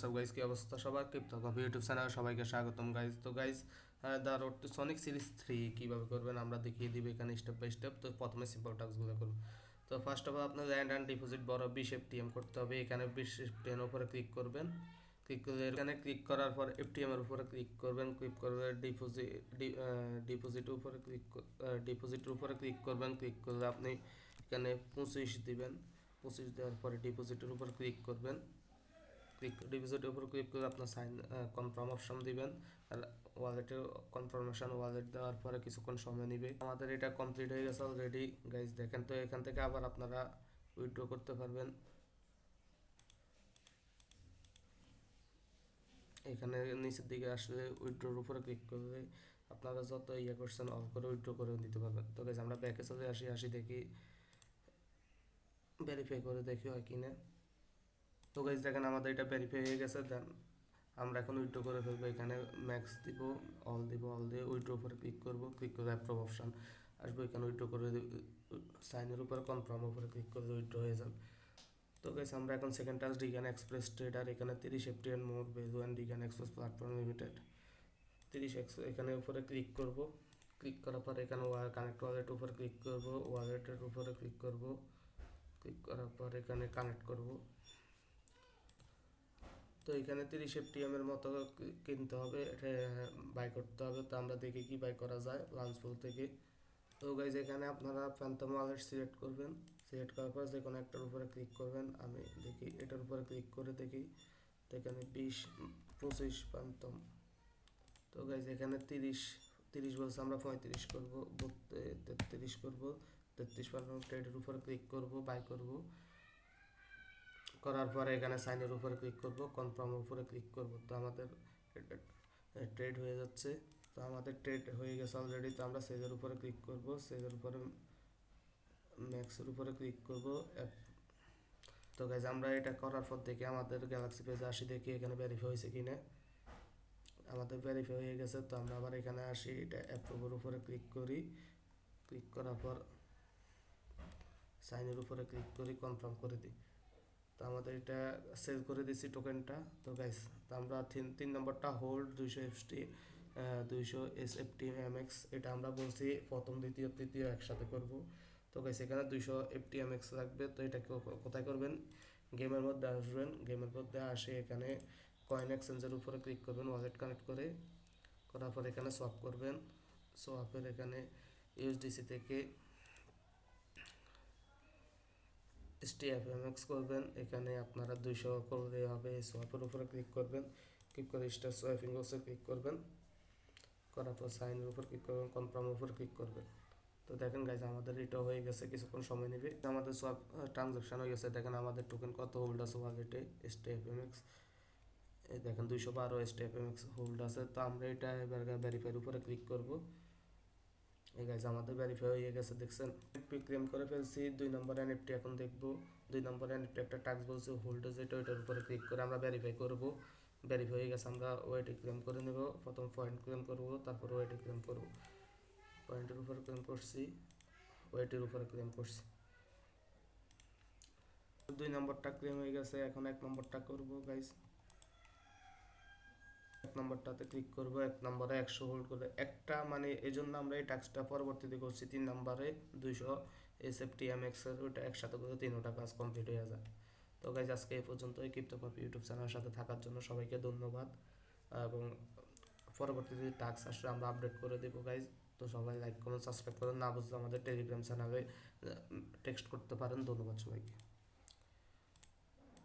সব গাইজ কি অবস্থা? সবার ক্রিপ্টো কপি ইউটিউব চ্যানেলে সবাইকে স্বাগতম গাইজ তো guys the road to Sonic series three কীভাবে করবেন আমরা দেখিয়ে দিব এখানে স্টেপ বাই স্টেপ তো, প্রথমে সিম্পল টাস্কগুলো করব। তো ফার্স্ট অফ অল আপনার ল্যান্ড অ্যান্ড ডিপোজিট বড় বিশ এফটিএম করতে হবে। এখানে বিশ এফটিএম উপরে ক্লিক করবেন। ক্লিক করলে এখানে ক্লিক করার পর এফটিএম এর উপরে ক্লিক করবেন। ক্লিক করলে ডিপোজিট ডিপোজিটের উপরে ক্লিক ডিপোজিটের উপরে ক্লিক করবেন। ক্লিক করলে আপনি এখানে পঁচিশ দিবেন। পঁচিশ দেওয়ার পরে ডিপোজিটের উপর ক্লিক করবেন। ক্লিক ডিপোজিটের উপর ক্লিক করে আপনার সাইন কনফার্ম অপশন দিবেন। আর ওয়ালেটের কনফার্মেশন ওয়ালেট দেওয়ার পরে কিছুক্ষণ সময় নেবে। আমাদের এটা কমপ্লিট হয়ে গেছে অলরেডি গাইজ দেখেন তো, এখান থেকে আবার আপনারা উইথড্র করতে পারবেন। এখানে নিচের দিকে আসলে উইথড্রোর উপরে ক্লিক করলে আপনারা যত ইয়ে করছেন অফ করে উইথড্র করে দিতে পারবেন। তো গাইজ আমরা ব্যাকে চলে আসি আসি দেখি। ভেরিফাই করে দেখি হয় কি না তো গাইজ দেখেন আমাদের এটা ভেরিফাই হয়ে গেছে দেন আমরা এখন উইথড্র করে ফেলব। এখানে ম্যাক্স দিব অল দিব অল দিয়ে উইথড্র উপরে ক্লিক করব ক্লিক করে অ্যাপ্রুভ অপশন আসব। এখানে উইথড্র করে সাইনের উপরে কনফার্ম উপরে ক্লিক করলে উইথড্র হয়ে যাবে। তো গাইজ আমরা এখন সেকেন্ড টাস্ক ডিগান এক্সপ্রেস ট্রেডার এখানে তিরিশ এফটিএন মোর ভ্যালু অ্যান্ড ডিগান এক্সপ্রেস প্ল্যাটফর্ম লিমিটেড তিরিশ এক্স এখানে উপরে ক্লিক করব। ক্লিক করার পর এখানে ওয়ার কানেক্ট ওয়ালেট উপরে ক্লিক করব। ওয়ালেটের উপরে ক্লিক করব। ক্লিক করার পর এখানে কানেক্ট করব। তো এখানে তিরিশ এফটিএম এর মতো কিনতে হবে, এটা বাই করতে হবে। তো আমরা দেখি কি বাই করা যায় লাঞ্চপুল থেকে। তো গাইজ এখানে আপনারা প্যান্থম ওয়ালেট সিলেক্ট করবেন। সিলেক্ট করার পর যে কোনো একটার উপরে ক্লিক করবেন। আমি দেখি, এটার উপরে ক্লিক করে দেখি। তো এখানে বিশ, পঁচিশ প্যান্থম তো গাইজ এখানে তিরিশ তিরিশ বলছে, আমরা পঁয়ত্রিশ করব তেত্রিশ করব। তেত্রিশ পার্সেন্ট ট্রেডের উপরে ক্লিক করব বাই করব। করার পরে এখানে সাইনের উপরে ক্লিক করব কনফার্মের উপরে ক্লিক করব। তো আমাদের ট্রেড হয়ে যাচ্ছে। তো আমাদের ট্রেড হয়ে গেছে অলরেডি তো আমরা সেজের উপরে ক্লিক করব। সেজের উপরে ম্যাক্সের উপরে ক্লিক করব। তো গাইজ আমরা এটা করার পর দেখি আমাদের গ্যালাক্সি পেজে আসি দেখি এখানে ভেরিফাই হয়েছে কিনা। আমাদের ভেরিফাই হয়ে গেছে। তো আমরা আবার এখানে আসি, এটা অ্যাপ্রুভের উপরে ক্লিক করি। ক্লিক করার পর সাইনের উপরে ক্লিক করি কনফার্ম করে দিই। তো আমাদের এটা সেল করে দিছি টোকেনটা তো গাইস তো আমরা তিন তিন নম্বরটা হোল্ড দুইশো এফটি দুইশো S F T M X এটা আমরা বলছি প্রথম, দ্বিতীয়, তৃতীয় একসাথে করব। তো গাইস এখানে দুইশো এফ টি এম এক্স লাগবে তো এটা কোথায় করবেন? গেমের মধ্যে আসবেন। গেমের মধ্যে আসে এখানে কয়েন এক্সচেঞ্জের উপরে ক্লিক করবেন ওয়ালেট কানেক্ট করে। করার পর এখানে সোয়াপ করবেন। সোয়াপের এখানে ইউএসডিসি থেকে এক্স করবেন। এখানে আপনারা দুইশো করলে হবে সোয়াপের উপরে ক্লিক করবেন। ক্লিক করে স্টার সোয়াইপিং বক্সে ক্লিক করবেন। করার পর সাইনের উপর ক্লিক করবেন কনফার্মের উপর ক্লিক করবেন। তো দেখেন গাইজ আমাদের এটা হয়ে গেছে, কিছুক্ষণ সময় নেবে। আমাদের সব ট্রানজাকশান হয়ে গেছে। দেখেন আমাদের টোকেন কত হোল্ড আছে ওয়ালেটে এক্স এই দেখেন দুইশো বারো ST F M X hold আছে। তো আমরা এটা এবার ভেরিফাইয়ের উপরে ক্লিক করব। এই গাইজ আমাদের ভেরিফাই হয়ে গেছে, দেখছেন? ক্লেম করে ফেলছি, দুই নম্বর এনএফটি এখন দেখব। দুই নম্বর এনএফটি একটা টাক্স বলছে হোল্ডেজ এটা ওইটার উপরে ক্লিক করে আমরা ভেরিফাই করব। ভেরিফাই হয়ে গেছে, আমরা ওয়েটে ক্লেম করে নেব। প্রথম পয়েন্ট ক্লেম করব, তারপর ওয়েটে ক্লেম করব। পয়েন্টের উপরে ক্লেম করছি, ওয়েটের উপরে ক্লেম করছি। দুই নম্বরটা ক্লেম হয়ে গেছে, এখন এক নম্বরটা করব গাইজ নম্বরটাতে ক্লিক করব, এক নম্বরে একশো হোল্ড করে। একটা মানে এই জন্য আমরা এই টাস্কটা পরবর্তীতে করছি তিন নম্বরে দুইশো এস এফ টি এম এক্সের ওইটা একসাথে করে তিনোটা কাজ কমপ্লিট হয়ে যায়। তো গাইজ আজকে এই পর্যন্ত এই কপি ইউটিউব চ্যানেলের সাথে থাকার জন্য সবাইকে ধন্যবাদ। এবং পরবর্তীতে টাস্ক আসলে আমরা আপডেট করে দেবো গাইজ তো সবাই লাইক করুন সাবস্ক্রাইব করুন। না বুঝলে আমাদের টেলিগ্রাম চ্যানেলে টেক্সট করতে পারেন। ধন্যবাদ সবাইকে।